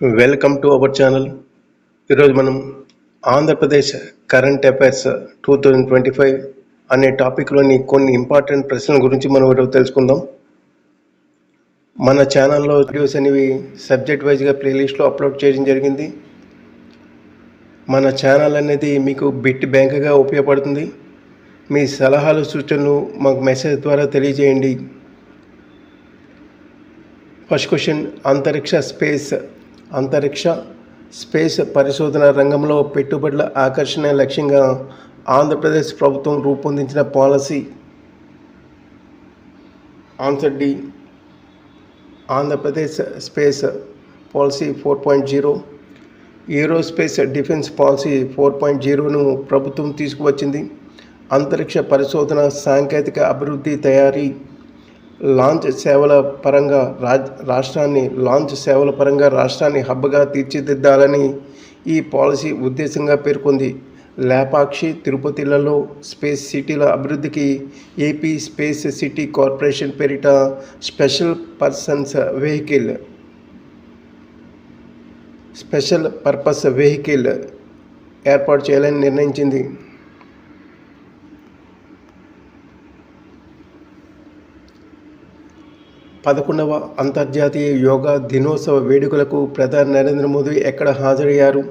Welcome to our channel. ఈరోజు మనం Andhra Pradesh current affairs two thousand twenty five అనే టాపిక్లోని కొన్ని ఇంపార్టెంట్ ప్రశ్నల గురించి మనం ఈరోజు తెలుసుకుందాం. మన ఛానల్లో వీడియోస్ అనేవి సబ్జెక్ట్ వైజ్గా ప్లేలిస్ట్లో అప్లోడ్ చేయడం జరిగింది. మన ఛానల్ అనేది మీకు బిట్ బ్యాంక్గా ఉపయోగపడుతుంది. మీ సలహాలు సూచనలు మాకు మెసేజ్ ద్వారా తెలియజేయండి. ఫస్ట్ క్వశ్చన్ అంతరిక్ష స్పేస్ అంతరిక్ష స్పేస్ పరిశోధన రంగంలో పెట్టుబడుల ఆకర్షణ లక్ష్యంగా ఆంధ్రప్రదేశ్ ప్రభుత్వం రూపొందించిన policy. Answer D. Andhra Pradesh space policy four point zero. Aerospace defence policy four point జీరోను ప్రభుత్వం తీసుకువచ్చింది. అంతరిక్ష పరిశోధన సాంకేతిక అభివృద్ధి తయారీ లాంచ్ సేవల పరంగా రాజ్ రాష్ట్రాన్ని లాంచ్ సేవల పరంగా రాష్ట్రాన్ని హబ్గా తీర్చిదిద్దాలని ఈ పాలసీ ఉద్దేశంగా పేర్కొంది. లేపాక్షి తిరుపతిలలో స్పేస్ సిటీల అభివృద్ధికి ఏపీ స్పేస్ సిటీ కార్పొరేషన్ పేరిట special persons vehicle special purpose vehicle ఏర్పాటు చేయాలని నిర్ణయించింది. పదకొండవ అంతర్జాతీయ యోగా దినోత్సవ వేడుకలకు ప్రధాని నరేంద్ర మోదీ ఎక్కడ హాజరయ్యారు?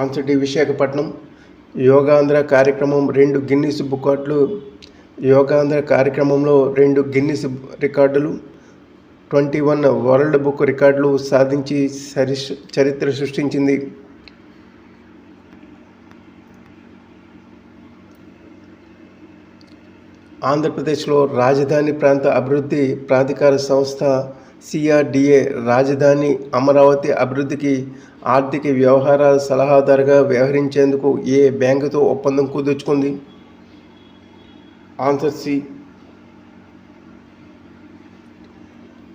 Answer D Visakhapatnam. యోగాంధ్ర కార్యక్రమం రెండు గిన్నిస్ బుకాట్లు యోగాంధ్ర కార్యక్రమంలో రెండు గిన్నిస్ రికార్డులు ట్వంటీ వన్ వరల్డ్ బుక్ రికార్డులు సాధించి సరి చరిత్ర సృష్టించింది. ఆంధ్రప్రదేశ్లో రాజధాని ప్రాంత అభివృద్ధి ప్రాధికార సంస్థ సిఆర్డిఏ రాజధాని అమరావతి అభివృద్ధికి ఆర్థిక వ్యవహారాల సలహాదారుగా వ్యవహరించేందుకు ఏ బ్యాంకుతో ఒప్పందం కుదుర్చుకుంది? Answer C.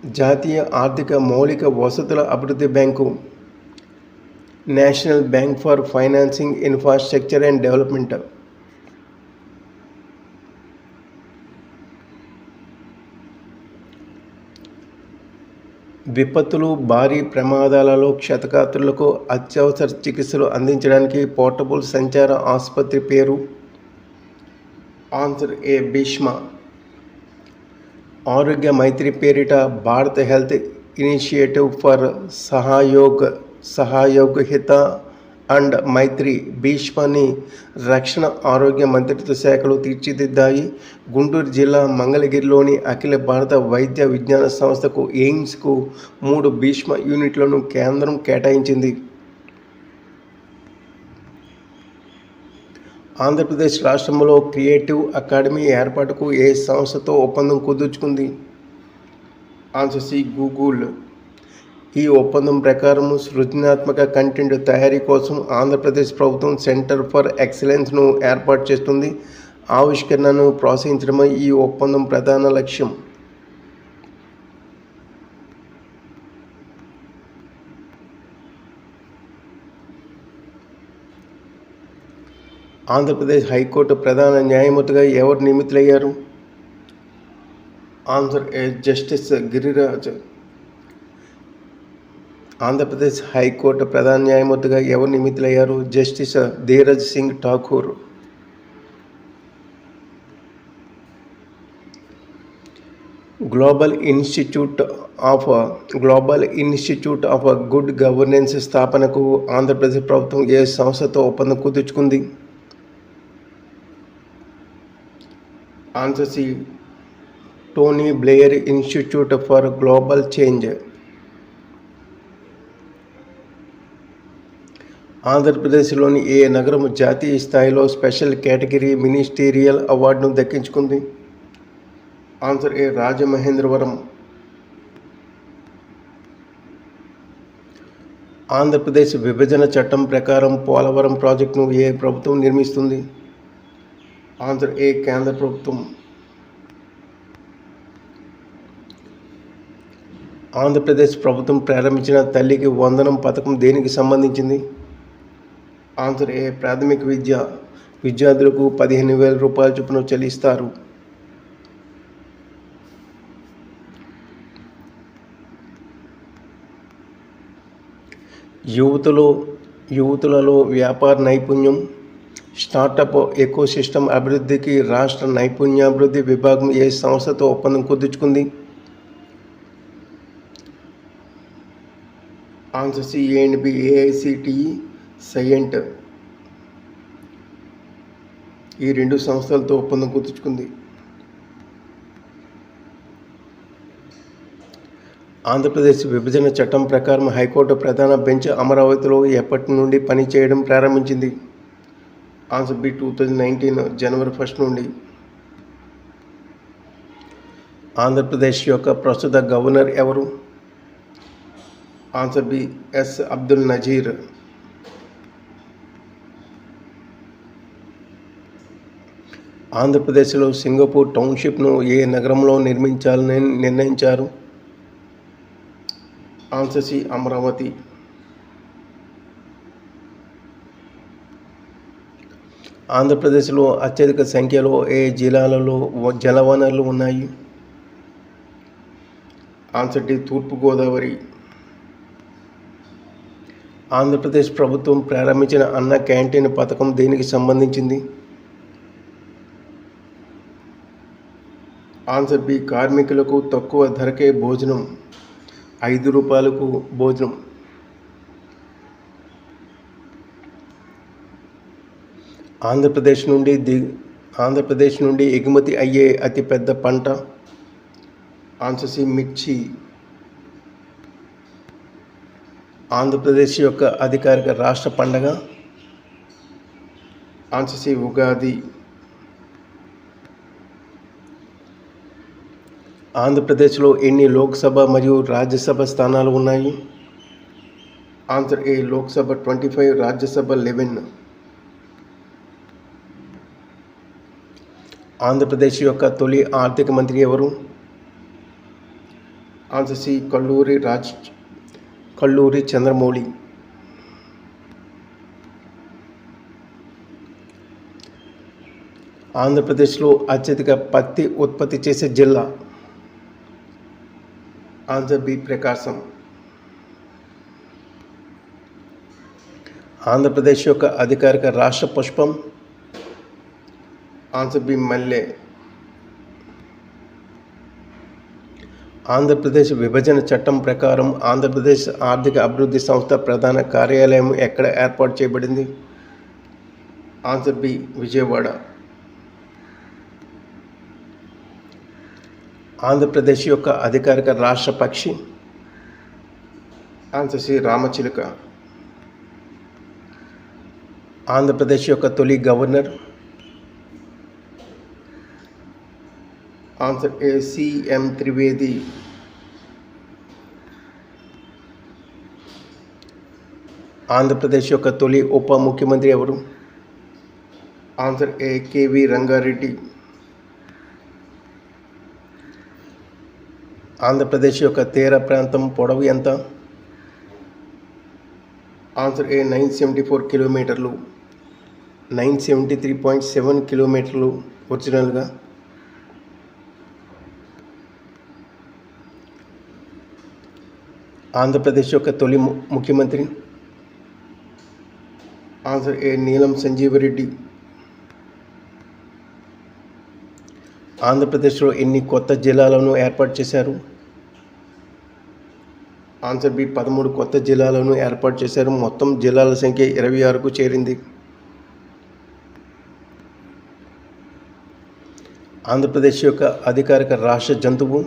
జాతీయ ఆర్థిక మౌలిక వసతుల అభివృద్ధి bank. National bank for financing infrastructure and development. విపత్తులు భారీ ప్రమాదాలలో క్షతగాత్రులకు అత్యవసర చికిత్సలు అందించడానికి పోర్టబుల్ సంచార ఆసుపత్రి పేరు. Answer A Bhishma. ఆరోగ్య మైత్రి పేరిట Bharat health initiative for Sahyog Sahyog Hita and Maitri భీష్మని రక్షణ ఆరోగ్య మంత్రిత్వ శాఖలు తీర్చిదిద్దాయి. గుంటూరు జిల్లా మంగళగిరిలోని అఖిల భారత వైద్య విజ్ఞాన సంస్థకు ఎయిమ్స్కు మూడు భీష్మ యూనిట్లను కేంద్రం కేటాయించింది. ఆంధ్రప్రదేశ్ రాష్ట్రంలో క్రియేటివ్ అకాడమీ ఏర్పాటుకు ఏ సంస్థతో ఒప్పందం కుదుర్చుకుంది? Answer C Google. ఈ ఒప్పందం ప్రకారం సృజనాత్మక కంటెంట్ తయారీ కోసం ఆంధ్రప్రదేశ్ ప్రభుత్వం సెంటర్ ఫర్ ఎక్సలెన్స్ను ఏర్పాటు చేస్తుంది. ఆవిష్కరణను ప్రోత్సహించడమే ఈ ఒప్పందం ప్రధాన లక్ష్యం. ఆంధ్రప్రదేశ్ హైకోర్టు ప్రధాన న్యాయమూర్తిగా ఎవరు నియమితులయ్యారు? Answer justice Giriraj Andhra Pradesh high court ప్రధాన న్యాయమూర్తిగా ఎవరు నియమితులయ్యారు? Justice Dhiraj Singh Thakur. Global institute of global institute of good governance స్థాపనకు ఆంధ్రప్రదేశ్ ప్రభుత్వం ఏ సంస్థతో ఒప్పందం కుదుర్చుకుంది? Answer C Tony Blair institute for global change. ఆంధ్రప్రదేశ్లోని ఏ నగరం జాతీయ స్థాయిలో స్పెషల్ కేటగిరీ మినిస్టీరియల్ అవార్డును దక్కించుకుంది? ఆన్సర్ ఏ రాజమహేంద్రవరం. ఆంధ్రప్రదేశ్ విభజన చట్టం ప్రకారం పోలవరం ప్రాజెక్టును ఏ ప్రభుత్వం నిర్మిస్తుంది? ఆంధ్ర ఏ కేంద్ర ప్రభుత్వం. ఆంధ్రప్రదేశ్ ప్రభుత్వం ప్రారంభించిన తల్లికి వందనం పథకం దేనికి సంబంధించింది? ఆన్సర్ ఏ ప్రాథమిక విద్య. విద్యార్థులకు పదిహేను వేల రూపాయల చొప్పున చెల్లిస్తారు. యువతలో యువతులలో వ్యాపార నైపుణ్యం స్టార్టప్ ఎకోసిస్టమ్ అభివృద్ధికి రాష్ట్ర నైపుణ్యాభివృద్ధి విభాగం ఏ సంస్థతో ఒప్పందం కుదుర్చుకుంది? Answer C and B AICTE Cyient. ఈ రెండు సంస్థలతో ఒప్పందం కుదుర్చుకుంది ఆంధ్రప్రదేశ్ విభజన చట్టం ప్రకారం హైకోర్టు ప్రధాన బెంచ్ అమరావతిలో ఎప్పటి నుండి పనిచేయడం ప్రారంభించింది? Answer B two thousand nineteen January first నుండి. ఆంధ్రప్రదేశ్ యొక్క ప్రస్తుత గవర్నర్ ఎవరు? Answer B S Abdul Nazeer. ఆంధ్రప్రదేశ్లో సింగపూర్ టౌన్షిప్ను ఏ నగరంలో నిర్మించాలని నిర్ణయించారు? Answer C Amaravati. ఆంధ్రప్రదేశ్లో అత్యధిక సంఖ్యలో ఏ జిల్లాలలో జలవనరులు ఉన్నాయి? ఆన్సర్ డి తూర్పుగోదావరి. ఆంధ్రప్రదేశ్ ప్రభుత్వం ప్రారంభించిన అన్న క్యాంటీన్ పథకం దేనికి సంబంధించింది? ఆన్సర్ బి కార్మికులకు తక్కువ ధరకే భోజనం. ఐదు రూపాయలకు భోజనం. ఆంధ్రప్రదేశ్ నుండి ది ఆంధ్రప్రదేశ్ నుండి ఎగుమతి అయ్యే అతిపెద్ద పంట ఆన్సర్ సి మిర్చి. ఆంధ్రప్రదేశ్ యొక్క అధికారిక రాష్ట్ర పండగ. Answer C Ugadi. ఆంధ్రప్రదేశ్లో ఎన్ని లోక్సభ మరియు రాజ్యసభ స్థానాలు ఉన్నాయి? Answer A Lok Sabha twenty five Rajya Sabha eleven. Andhra Pradesh యొక్క తొలి ఆర్థిక మంత్రి ఎవరు? Answer C Kalluri Raj Kalluri Chandramouli. ఆంధ్రప్రదేశ్లో అత్యధిక పత్తి ఉత్పత్తి చేసే జిల్లా? ఆన్సర్ బి ప్రకాశం. ఆంధ్రప్రదేశ్ యొక్క అధికారిక రాష్ట్ర పుష్పం ఆన్సర్ బి మల్లె. ఆంధ్రప్రదేశ్ విభజన చట్టం ప్రకారం ఆంధ్రప్రదేశ్ ఆర్థిక అభివృద్ధి సంస్థ ప్రధాన కార్యాలయం ఎక్కడ ఏర్పాటు చేయబడింది? Answer B Vijayawada. ఆంధ్రప్రదేశ్ యొక్క అధికారిక రాష్ట్ర పక్షి ఆన్సర్ సి రామచిలుక. ఆంధ్రప్రదేశ్ యొక్క తొలి governor. Answer A CM Trivedi. Andhra Pradesh యొక్క తొలి ఉప ముఖ్యమంత్రి ఎవరు? Answer A KV Ranga Reddy. Andhra Pradesh యొక్క తీర ప్రాంతం పొడవు ఎంత? Answer A nine seventy four కిలోమీటర్లు nine seventy three point seven కిలోమీటర్లు ఒరిజినల్గా ఆంధ్రప్రదేశ్ యొక్క తొలి ము- ముఖ్యమంత్రి. ఆన్సర్ ఏ నీలం సంజీవరెడ్డి. ఆంధ్రప్రదేశ్లో ఎన్ని కొత్త జిల్లాలను ఏర్పాటు చేశారు? ఆన్సర్ బి పదమూడు కొత్త జిల్లాలను ఏర్పాటు చేశారు. మొత్తం జిల్లాల సంఖ్య ఇరవై ఆరుకు చేరింది. ఆంధ్రప్రదేశ్ యొక్క అధికారిక రాష్ట్ర జంతువు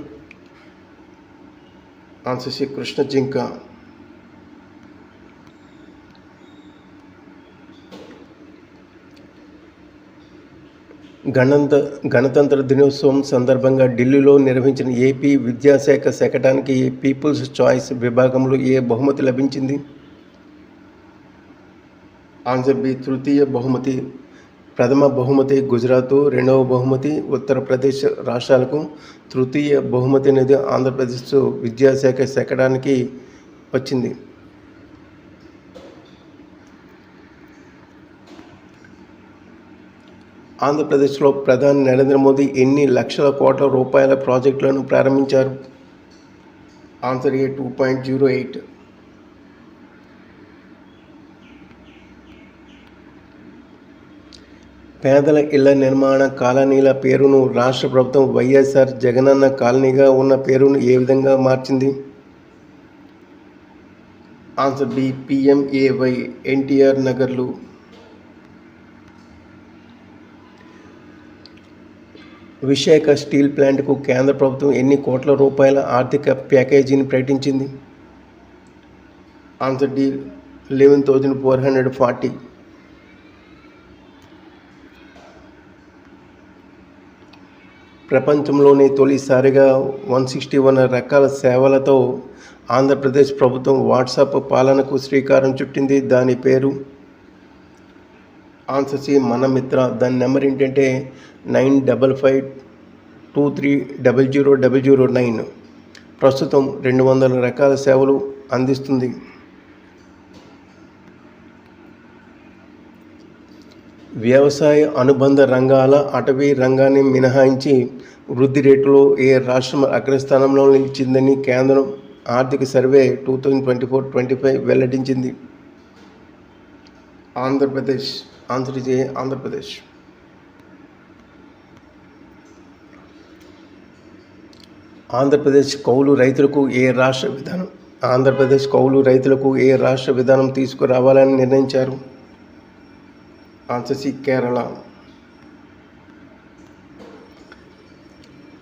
ఆన్సర్ సి కృష్ణ జింక గణంత గణతంత్ర దినోత్సవం సందర్భంగా ఢిల్లీలో నిర్వహించిన ఏపీ విద్యాశాఖ శకటానికి పీపుల్స్ చాయిస్ విభాగంలో ఏ బహుమతి లభించింది? ఆన్సర్ బి తృతీయ బహుమతి. ప్రథమ బహుమతి గుజరాత్ రెండవ బహుమతి ఉత్తరప్రదేశ్ రాష్ట్రాలకు. తృతీయ బహుమతి అనేది ఆంధ్రప్రదేశ్ విద్యాశాఖ శకటానికి వచ్చింది. ఆంధ్రప్రదేశ్లో ప్రధాని నరేంద్ర మోదీ ఎన్ని లక్షల కోట్ల రూపాయల ప్రాజెక్టులను ప్రారంభించారు? Answer A two point zero eight. పేదల ఇళ్ళ నిర్మాణ కాలనీల పేరును రాష్ట్ర ప్రభుత్వం వైఎస్ఆర్ జగనన్న కాలనీగా ఉన్న పేరును ఏ విధంగా మార్చింది? ఆన్సర్ బి పిఎంఏవై ఎన్టీఆర్ నగర్లు. విశాఖ స్టీల్ ప్లాంట్కు కేంద్ర ప్రభుత్వం ఎన్ని కోట్ల రూపాయల ఆర్థిక ప్యాకేజీని ప్రకటించింది? Answer D eleven thousand four hundred forty ప్రపంచంలోనే తొలిసారిగా వన్ సిక్స్టీ వన్ రకాల సేవలతో ఆంధ్రప్రదేశ్ ప్రభుత్వం వాట్సాప్ పాలనకు శ్రీకారం చుట్టింది. దాని పేరు ఆన్సర్ సి మన మిత్ర. దాని నెంబర్ ఏంటంటే nine double five two three double zero double zero nine ప్రస్తుతం రెండు వందల రకాల సేవలు అందిస్తుంది. వ్యవసాయ అనుబంధ రంగాల అటవీ రంగాన్ని మినహాయించి వృద్ధి రేటులో ఏ రాష్ట్రం అగ్రస్థానంలో నిలిచిందని కేంద్రం ఆర్థిక survey two thousand twenty four twenty five వెల్లడించింది. ఆంధ్రప్రదేశ్. ఆంధ్రజే ఆంధ్రప్రదేశ్. ఆంధ్రప్రదేశ్ కౌలు రైతులకు ఏ రాష్ట్ర విధానం ఆంధ్రప్రదేశ్ కౌలు రైతులకు ఏ రాష్ట్ర విధానం తీసుకురావాలని నిర్ణయించారు? Answer C Kerala.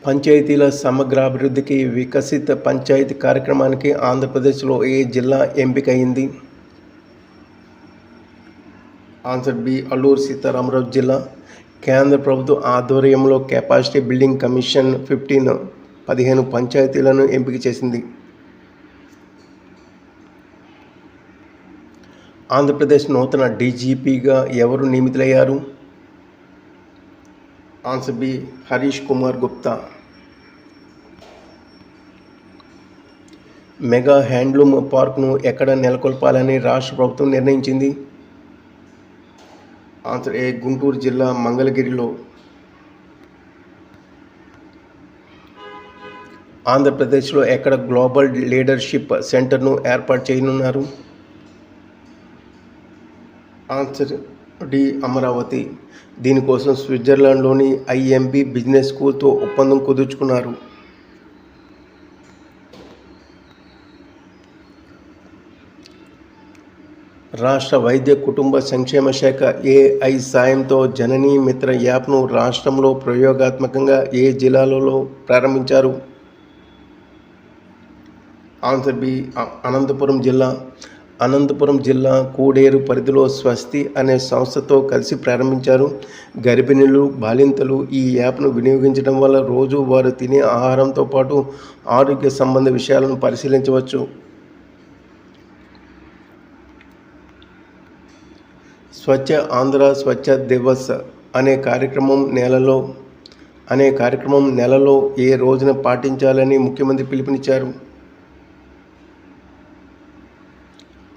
పంచాయతీల సమగ్రాభివృద్ధికి వికసిత పంచాయతీ కార్యక్రమానికి ఆంధ్రప్రదేశ్లో ఏ జిల్లా ఎంపికయింది? ఆన్సర్ బి అల్లూరు సీతారామరాజు జిల్లా. కేంద్ర ప్రభుత్వ ఆధ్వర్యంలో కెపాసిటీ బిల్డింగ్ కమిషన్ ఫిఫ్టీన్ పదిహేను పంచాయతీలను ఎంపిక చేసింది. ఆంధ్రప్రదేశ్ నూతన డీజీపీగా ఎవరు నియమితులయ్యారు? Answer B Harish Kumar Gupta. Mega handloom పార్క్ను ఎక్కడ నెలకొల్పాలని రాష్ట్ర ప్రభుత్వం నిర్ణయించింది? ఆన్సర్ ఏ గుంటూరు జిల్లా మంగళగిరిలో ఆంధ్రప్రదేశ్లో ఎక్కడ గ్లోబల్ లీడర్షిప్ సెంటర్ను ఏర్పాటు చేయనున్నారు? Answer D. అమరావతి. దీనికోసం స్విట్జర్లాండ్లోని ఐఎంబి బిజినెస్ స్కూల్తో ఒప్పందం కుదుర్చుకున్నారు. రాష్ట్ర వైద్య కుటుంబ సంక్షేమ శాఖ ఏఐ సాయంతో జననీ మిత్ర యాప్ను రాష్ట్రంలో ప్రయోగాత్మకంగా ఏ జిల్లాలలో ప్రారంభించారు? ఆన్సర్ బి అనంతపురం జిల్లా. అనంతపురం జిల్లా కూడేరు పరిధిలో స్వస్తి అనే సంస్థతో కలిసి ప్రారంభించారు. గర్భిణులు బాలింతలు ఈ యాప్ను వినియోగించడం వల్ల రోజు వారు తినే ఆహారంతో పాటు ఆరోగ్య సంబంధ విషయాలను పరిశీలించవచ్చు. స్వచ్ఛ ఆంధ్ర స్వచ్ఛ దివస్ అనే కార్యక్రమం నెలలో అనే కార్యక్రమం నెలలో ఏ రోజున పాటించాలని ముఖ్యమంత్రి పిలుపునిచ్చారు?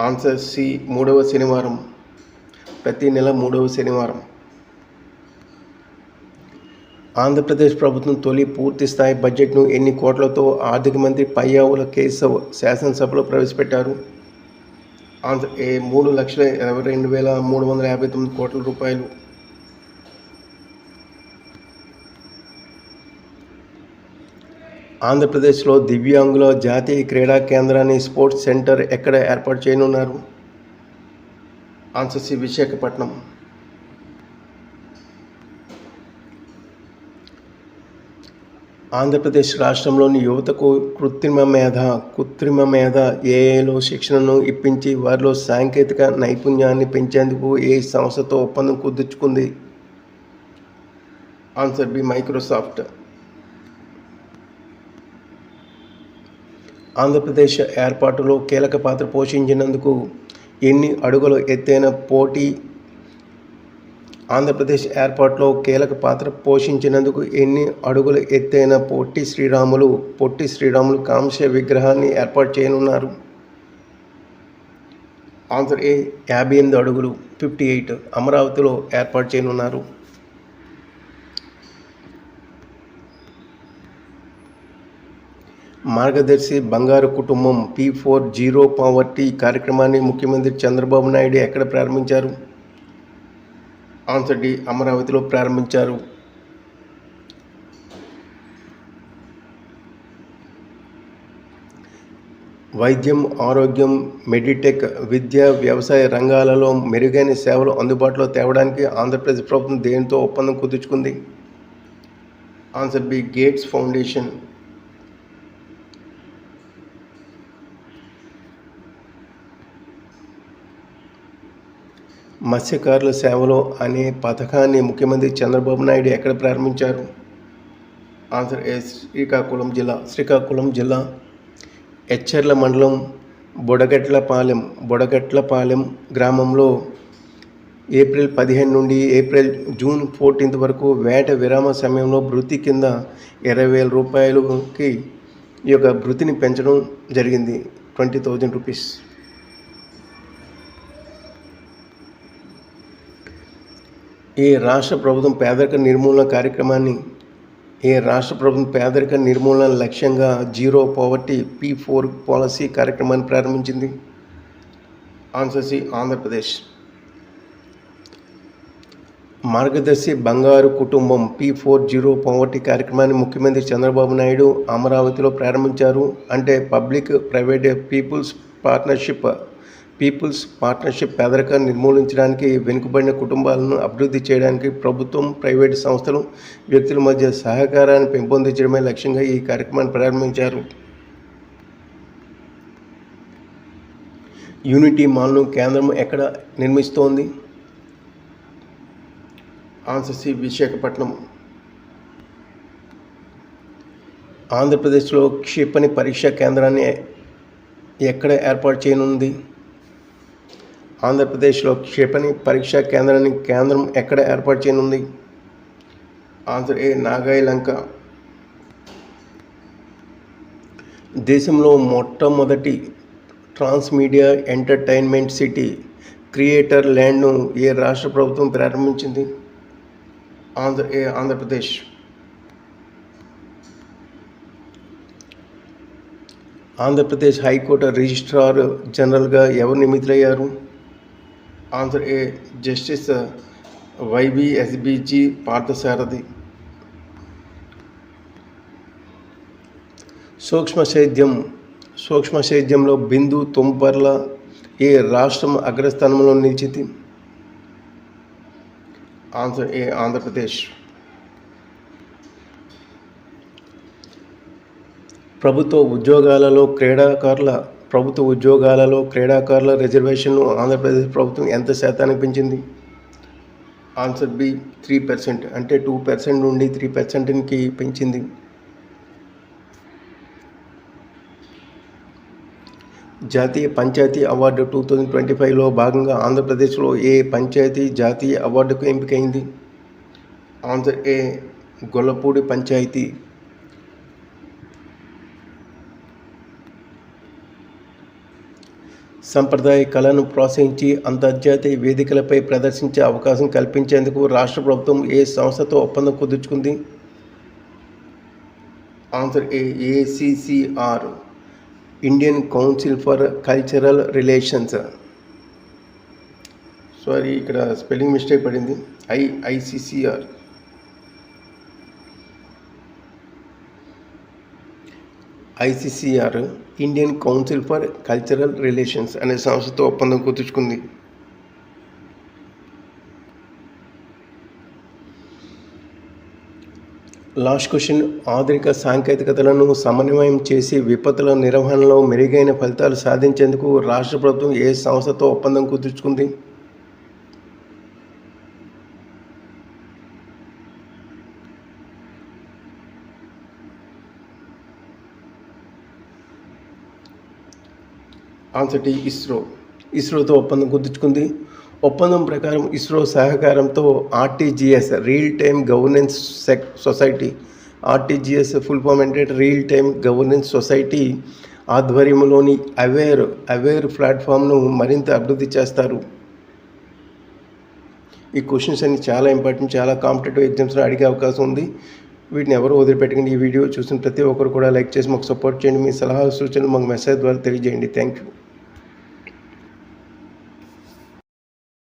ఆన్సర్ సి మూడవ శనివారం. ప్రతి నెల మూడవ శనివారం. ఆంధ్రప్రదేశ్ ప్రభుత్వం తొలి పూర్తి స్థాయి బడ్జెట్ను ఎన్ని కోట్లతో ఆర్థిక మంత్రి పయ్యావుల కేశవ్ శాసనసభలో ప్రవేశపెట్టారు? ఆంధ్ర ఏ మూడు లక్షల ఇరవై రెండు వేల మూడు వందల యాభై తొమ్మిది కోట్ల రూపాయలు. ఆంధ్రప్రదేశ్లో దివ్యాంగుల జాతీయ క్రీడా కేంద్రాన్ని స్పోర్ట్స్ సెంటర్ ఎక్కడ ఏర్పాటు చేయనున్నారు? Answer C Visakhapatnam. ఆంధ్రప్రదేశ్ రాష్ట్రంలోని యువతకు కృత్రిమ మేధ కృత్రిమ మేధ ఏఏలో శిక్షణను ఇప్పించి వారిలో సాంకేతిక నైపుణ్యాన్ని పెంచేందుకు ఏ సంస్థతో ఒప్పందం కుదుర్చుకుంది? Answer B Microsoft. ఆంధ్రప్రదేశ్ ఏర్పాటులో కీలక పాత్ర పోషించినందుకు ఎన్ని అడుగుల ఎత్తైన పోటీ ఆంధ్రప్రదేశ్ ఏర్పాటులో కీలక పాత్ర పోషించినందుకు ఎన్ని అడుగులు ఎత్తైన పొట్టి శ్రీరాములు పొట్టి శ్రీరాములు కాంస్య విగ్రహాన్ని ఏర్పాటు చేయనున్నారు. ఆన్సర్ ఏ యాభై ఎనిమిది అడుగులు ఫిఫ్టీ ఎయిట్ అమరావతిలో ఏర్పాటు చేయనున్నారు. మార్గదర్శి బంగారు కుటుంబం పీ ఫోర్ జీరో పావర్టీ కార్యక్రమాన్ని ముఖ్యమంత్రి చంద్రబాబు నాయుడు ఎక్కడ ప్రారంభించారు? ఆన్సర్ డి అమరావతిలో ప్రారంభించారు. వైద్యం ఆరోగ్యం మెడిటెక్ విద్య వ్యవసాయ రంగాలలో మెరుగైన సేవలు అందుబాటులో తేవడానికి ఆంధ్రప్రదేశ్ ప్రభుత్వం దేనితో ఒప్పందం కుదుర్చుకుంది? Answer B Gates foundation. మత్స్యకారుల సేవలో అనే పథకాన్ని ముఖ్యమంత్రి చంద్రబాబు నాయుడు ఎక్కడ ప్రారంభించారు? ఆన్సర్ ఏ శ్రీకాకుళం జిల్లా. శ్రీకాకుళం జిల్లా ఎచ్చర్ల మండలం బుడగట్లపాలెం. బుడగట్లపాలెం గ్రామంలో ఏప్రిల్ పదిహేను నుండి ఏప్రిల్ జూన్ ఫోర్టీన్త్ వరకు వేట విరామ సమయంలో భృతి కింద ఇరవై వేల రూపాయలకి ఈ యొక్క భృతిని పెంచడం జరిగింది. Twenty thousand rupees. ఈ రాష్ట్ర ప్రభుత్వం పేదరిక నిర్మూలన కార్యక్రమాన్ని ఏ రాష్ట్ర ప్రభుత్వం పేదరిక నిర్మూలన లక్ష్యంగా zero poverty P four policy కార్యక్రమాన్ని ప్రారంభించింది? Answer C Andhra Pradesh. మార్గదర్శి బంగారు కుటుంబం పీ ఫోర్ జీరో పవర్టీ కార్యక్రమాన్ని ముఖ్యమంత్రి చంద్రబాబు నాయుడు అమరావతిలో ప్రారంభించారు. అంటే public private people's partnership people's partnership పేదరికాన్ని నిర్మూలించడానికి వెనుకబడిన కుటుంబాలను అభివృద్ధి చేయడానికి ప్రభుత్వం ప్రైవేటు సంస్థలు వ్యక్తుల మధ్య సహకారాన్ని పెంపొందించడమే లక్ష్యంగా ఈ కార్యక్రమాన్ని ప్రారంభించారు. యూనిటీ మాల్ను కేంద్రం ఎక్కడ నిర్మిస్తోంది? Answer C Visakhapatnam. ఆంధ్రప్రదేశ్లో క్షిపణి పరీక్షా కేంద్రాన్ని ఎక్కడ ఏర్పాటు చేయనుంది? ఆంధ్రప్రదేశ్లో క్షిపణి పరీక్షా కేంద్రాన్ని కేంద్రం ఎక్కడ ఏర్పాటు చేయనుంది? Answer A Nagayalanka. దేశంలో మొట్టమొదటి ట్రాన్స్మీడియా ఎంటర్టైన్మెంట్ సిటీ క్రియేటర్ ల్యాండ్ను ఏ రాష్ట్ర ప్రభుత్వం ప్రారంభించింది? Andhra A Andhra Pradesh. Andhra Pradesh high court registrar జనరల్గా ఎవరు నియమితులయ్యారు? Answer A justice YBSBG Parthasarathy. సూక్ష్మ సేద్యం. సూక్ష్మ సేద్యంలో బిందు తుంపర్ల ఏ రాష్ట్రం అగ్రస్థానంలో నిలిచింది? Answer A Andhra Pradesh. ప్రభుత్వ ఉద్యోగాలలో క్రీడాకారుల ప్రభుత్వ ఉద్యోగాలలో క్రీడాకారుల రిజర్వేషన్ను ఆంధ్రప్రదేశ్ ప్రభుత్వం ఎంత శాతానికి పెంచింది? ఆన్సర్ బి త్రీ పర్సెంట్ అంటే టూ పర్సెంట్ నుండి త్రీ పర్సెంట్కి పెంచింది. జాతీయ panchayat award two thousand twenty ఫైవ్లో భాగంగా ఆంధ్రప్రదేశ్లో ఏ పంచాయతీ జాతీయ అవార్డుకు ఎంపికైంది? Answer A Gollapudi panchayat. సంప్రదాయ కళను ప్రోత్సహించి అంతర్జాతీయ వేదికలపై ప్రదర్శించే అవకాశం కల్పించేందుకు రాష్ట్ర ప్రభుత్వం ఏ సంస్థతో ఒప్పందం కుదుర్చుకుంది? Answer A ACCR Indian council for cultural relations. Sorry ఇక్కడ స్పెల్లింగ్ మిస్టేక్ పడింది. I ICCR ICCR Indian council for cultural relations అనే సంస్థతో ఒప్పందం కుదుర్చుకుంది. లాస్ట్ క్వశ్చన్ ఆధునిక సాంకేతికతలను సమన్వయం చేసి విపత్తుల నిర్వహణలో మెరుగైన ఫలితాలు సాధించేందుకు రాష్ట్ర ప్రభుత్వం ఏ సంస్థతో ఒప్పందం కుదుర్చుకుంది? ఆన్సర్ ఇస్రో. ఇస్రోతో ఒప్పందం కుదుర్చుకుంది. ఒప్పందం ప్రకారం ఇస్రో సహకారంతో RTGS real time governance sec society RTGS full form అంటే రియల్ టైమ్ గవర్నెన్స్ సొసైటీ ఆధ్వర్యంలోని అవేర్ అవేర్ ప్లాట్ఫామ్ను మరింత అభివృద్ధి చేస్తారు. ఈ క్వశ్చన్స్ అన్ని చాలా ఇంపార్టెంట్ చాలా కాంపిటేటివ్ ఎగ్జామ్స్లో అడిగే అవకాశం ఉంది. వీటిని ఎవరు వదిలిపెట్టకండి. ఈ వీడియో చూసిన ప్రతి ఒక్కరు కూడా లైక్ చేసి మాకు సపోర్ట్ చేయండి. మీ సలహా సూచనలు మాకు మెసేజ్ ద్వారా తెలియజేయండి. Thank you